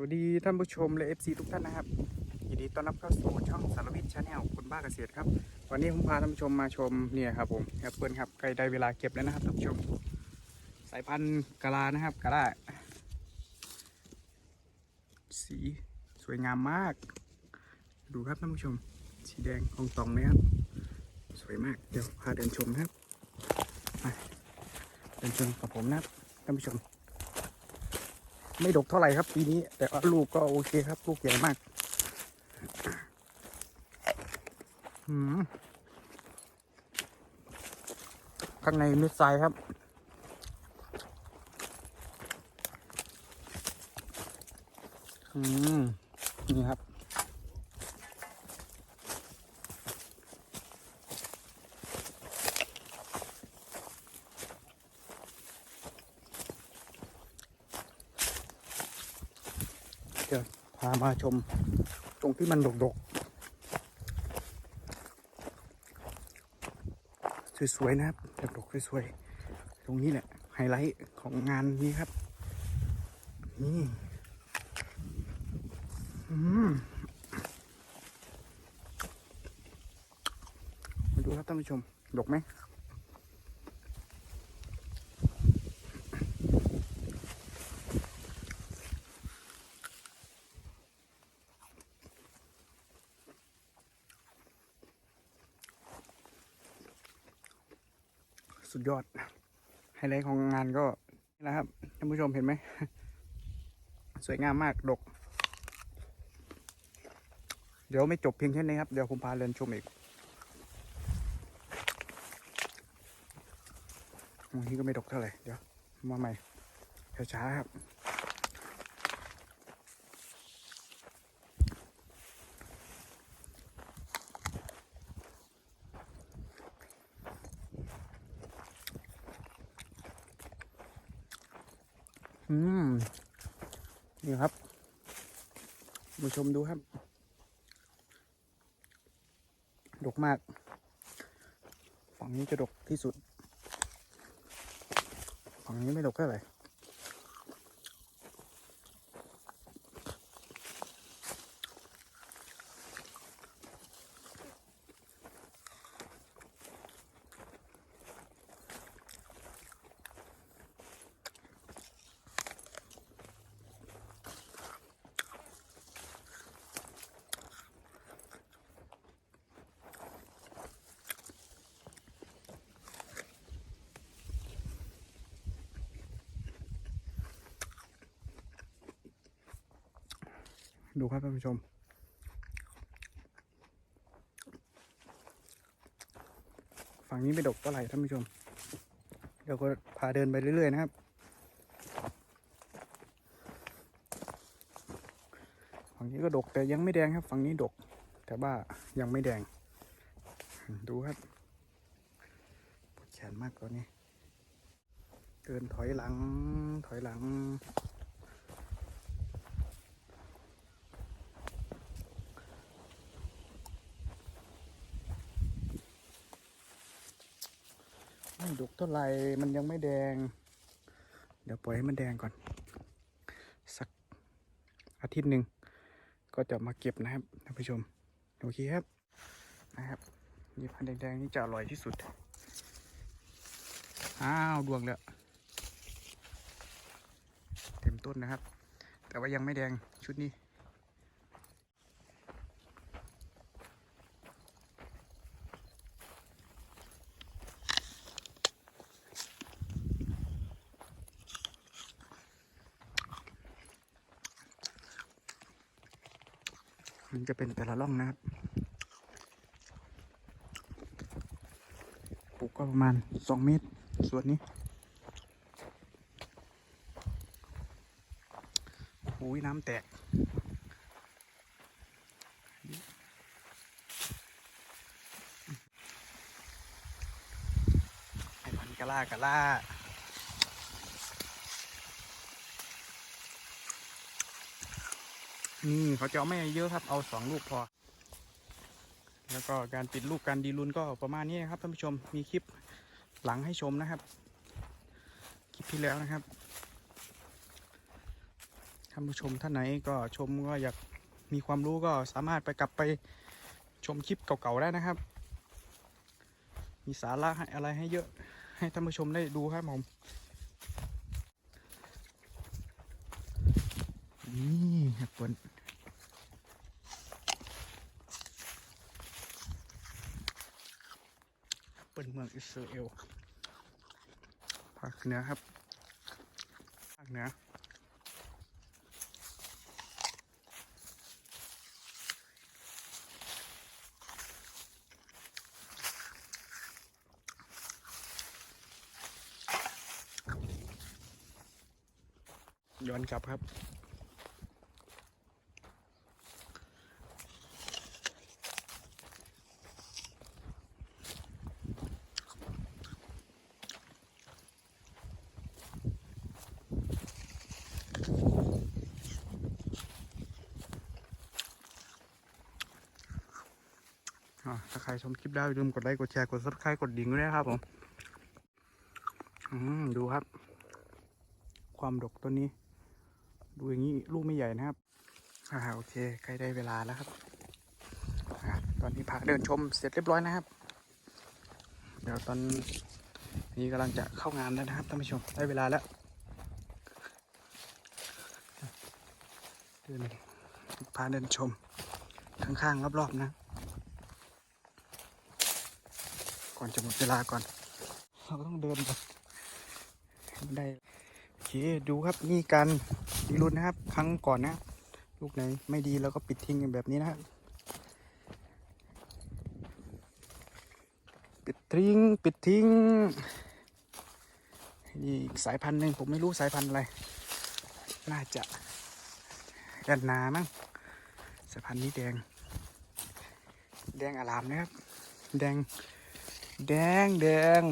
วัสดีท่านผู้ชมและ FC ทุกท่านนะครับยินดีต้อนรับเข้าสู่ช่องสารวิทย์ชาแนลคุณบ้าเกษตรครับ วันนี้ผมพาท่านผู้ชมมาชมเนี่ยครับผมแอปเปิลครับใกล้ได้เวลาเก็บแล้วนะครับท่านผู้ชม สายพันธุ์กะลานะครับกะลาสีสวยงามมาก ดูครับท่านผู้ชม สีแดงของตองไหมครับสวยมากเดี๋ยวพาเดินชมนะครับมาเดินชมกับผมนะครับท่านผู้ชม ไม่ดกเท่าไหร่ครับปีนี้ แต่ว่าลูกก็โอเคครับ ลูกใหญ่มากหืมข้างในเม็ดทรายครับ อืม นี่ครับ พามาชมตรงที่มันดกๆ สวยๆ นะครับดกๆสวยๆ ตรงนี้แหละ ไฮไลท์ของงานนี้ครับ นี่มมาดูครับท่านผู้ชม ดกไหม สุดยอด ไฮไลท์ของงานก็นี่แหละครับท่านผู้ชมเห็นไหม สวยงามมากดก เดี๋ยวไม่จบเพียงแค่นี้ครับ เดี๋ยวผมพาเดินชมอีกวันนี้ก็ไม่ดกเท่าไหร่ เดี๋ยว มาใหม่ช้าๆครับ อื มนี่ครับมาชมดูครับ ดกมาก ฝั่งนี้จะดกที่สุด ฝั่งนี้ไม่ดกเท่าไหร่ ดูครับท่านผู้ชม ฝั่งนี้ไม่ดกเท่าไหร่ท่านผู้ชม เดี๋ยวก็พาเดินไปเรื่อยๆนะครับ ฝั่งนี้ก็ดกแต่ยังไม่แดงครับ ฝั่งนี้ดก แต่ว่ายังไม่แดง ดูครับปวดแขนมากตอนนี้เดินถอยหลังถอยหลัง ไม่ดกเท่าไหร่มันยังไม่แดง เดี๋ยวปล่อยให้มันแดงก่อน สักอาทิตย์หนึ่งก็จะมาเก็บนะครับท่านผู้ชมโอเคครับนะครับนี่พันแดงๆนี่จะอร่อยที่สุด อ้าวดวงแล้วเต็มต้นนะครับ แต่ว่ายังไม่แดงชุดนี้ันจะเป็นแต่ละร่องนะครับ ปลูกก็ประมาณสองเมตร ส่วนนี้โอ้ยน้ำแตกไอ้พันกะล่ากะล่า นี่เขาจะเอาไม่เยอะครับ เอาสองลูกพอ แล้วก็การติดลูกการดีลุนก็ประมาณนี้นะครับท่านผู้ชม มีคลิปหลังให้ชมนะครับ คลิปที่แล้วนะครับ ท่านผู้ชมท่านไหนก็ชมก็อยากมีความรู้ก็สามารถไปกลับไปชมคลิปเก่าๆได้นะครับ มีสาระอะไรให้เยอะให้ท่านผู้ชมได้ดูครับผมนี่ครับเปิ้ลเปิ้ลเมื องอิสราเอลภาคเหนือครับภาคเหนือย้อนกลับครับ ถ้าใครชมคลิปได้อย่าลืมกดไลค์กดแชร์กด subscribe กดดิ่งด้วยนะครับผมดูครับ ความดกตัวนี้ ดูอย่างนี้ลูกไม่ใหญ่นะครับอ่าโอเคใกล้ได้เวลาแล้วครับอตอนนี้พาเดินชมเสร็จเรียบร้อยนะครับ เดี๋ยวตอนนี้กำลังจะเข้างานแล้วนะครับท่านผู้ชมได้เวลาแล้วเดินพาเดินชมข้างๆรอบๆนะ ก่อนจะหมดเวลาก่อน เราก็ต้องเดินก่อนให้มันได้โอเคดูครับนี่การดีรุ่นนะครับ ครั้งก่อนนะ ลูกไหนไม่ดีเราก็ปิดทิ้งแบบนี้นะครับปิดทิ้งปิดทิ้งนี่สายพันธุ์หนึ่งผมไม่รู้สายพันธุ์อะไร น่าจะแอนนามั้งสายพันธุ์นี้แดง แดงอารามนะครับ แดง แดงแดง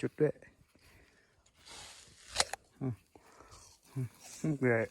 จุดด้วยอืมอืมอืมเลย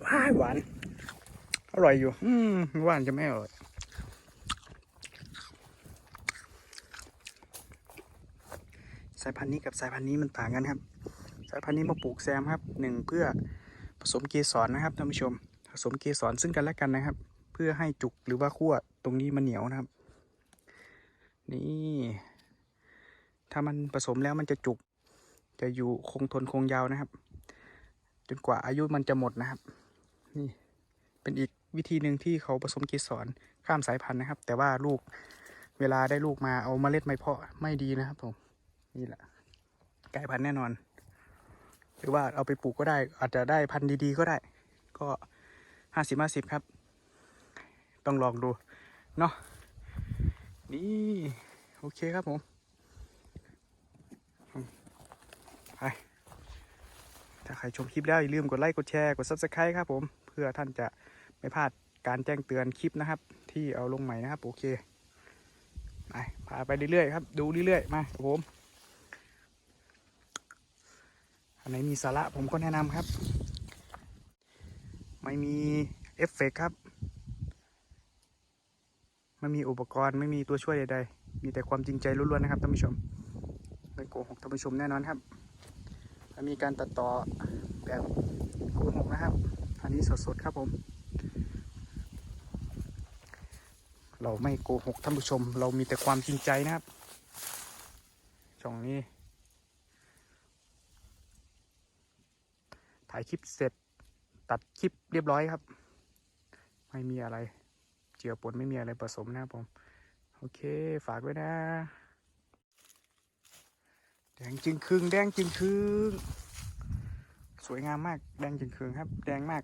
หวาหวาน อร่อยอยู่ อืมหวานจะไม่อร่อยสายพันธุ์นี้กับสายพันธุ์นี้มันต่างกันครับ สายพันธุ์นี้มาปลูกแซมครับหนึ่งเพื่อ ผสมเกสรนะครับท่านผู้ชม ผสมเกสรซึ่งกันและกันนะครับ เพื่อให้จุกหรือว่าขั้วตรงนี้มันเหนียวนะครับ นี่ ถ้ามันผสมแล้วมันจะจุก จะอยู่คงทนคงยาวนะครับ จนกว่าอายุมันจะหมดนะครับ นี่เป็นอีกวิธีหนึ่งที่เขาผสมเกสรข้ามสายพันธุ์นะครับ แต่ว่าลูกเวลาได้ลูกมาเอาเมล็ดไม่เพาะไม่ดีนะครับผมนี่แหละไก่พันธุ์แน่นอน หรือว่าเอาไปปลูกก็ได้ อาจจะได้พันธุ์ดีๆก็ได้ ก็ห้าสิบห้าสิบครับ ต้องลองดู เนาะนี่ โอเคครับผม ไป ถ้าใครชมคลิปได้วอย่าลืมกดไลค์ กดแชร์ กด subscribe ครับผม เพื่อท่านจะไม่พลาดการแจ้งเตือนคลิปนะครับ ที่เอาลงใหม่นะครับ โอเค ไปพาไปเรื่อยๆครับ ดูเรื่อยๆ มาครับผม อัน ไหนมีสาระผมก็แนะนำครับ ไม่มีเอฟเฟกครับ ไม่มีอุปกรณ์ไม่มีตัวช่วยใดๆ มีแต่ความจริงใจล้วนๆนะครับท่านผู้ชมไม่โกหกท่านผู้ชมแน่นอนครับและมีการตัดต่อแบบโกหกนะครับ อันนี้สดๆครับผม เราไม่โกหกท่านผู้ชม เรามีแต่ความจริงใจนะครับช่องนี้ ถ่ายคลิปเสร็จ ตัดคลิปเรียบร้อยครับ ไม่มีอะไร เจือปนไม่มีอะไรผสมนะครับผม โอเคฝากไว้นะ แดงจึงครึงแดงจึงครึงสวยงามมาก แดงจึงครึงครับ แดงมาก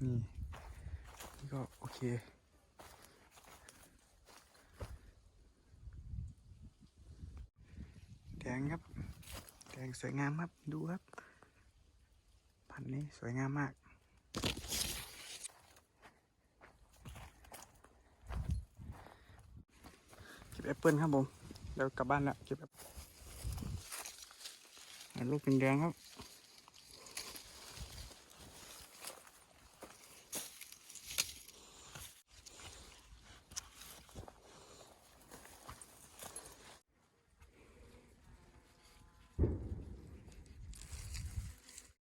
นี่นี่ก็โอเค แดงครับแดงสวยงามครับ ดูครับ พันนี้สวยงามมาก เก็บแอปเปิลครับผม เดี๋ยวกลับบ้านแล้วเก็บแอปเปิลลูกเป็นแดงครับ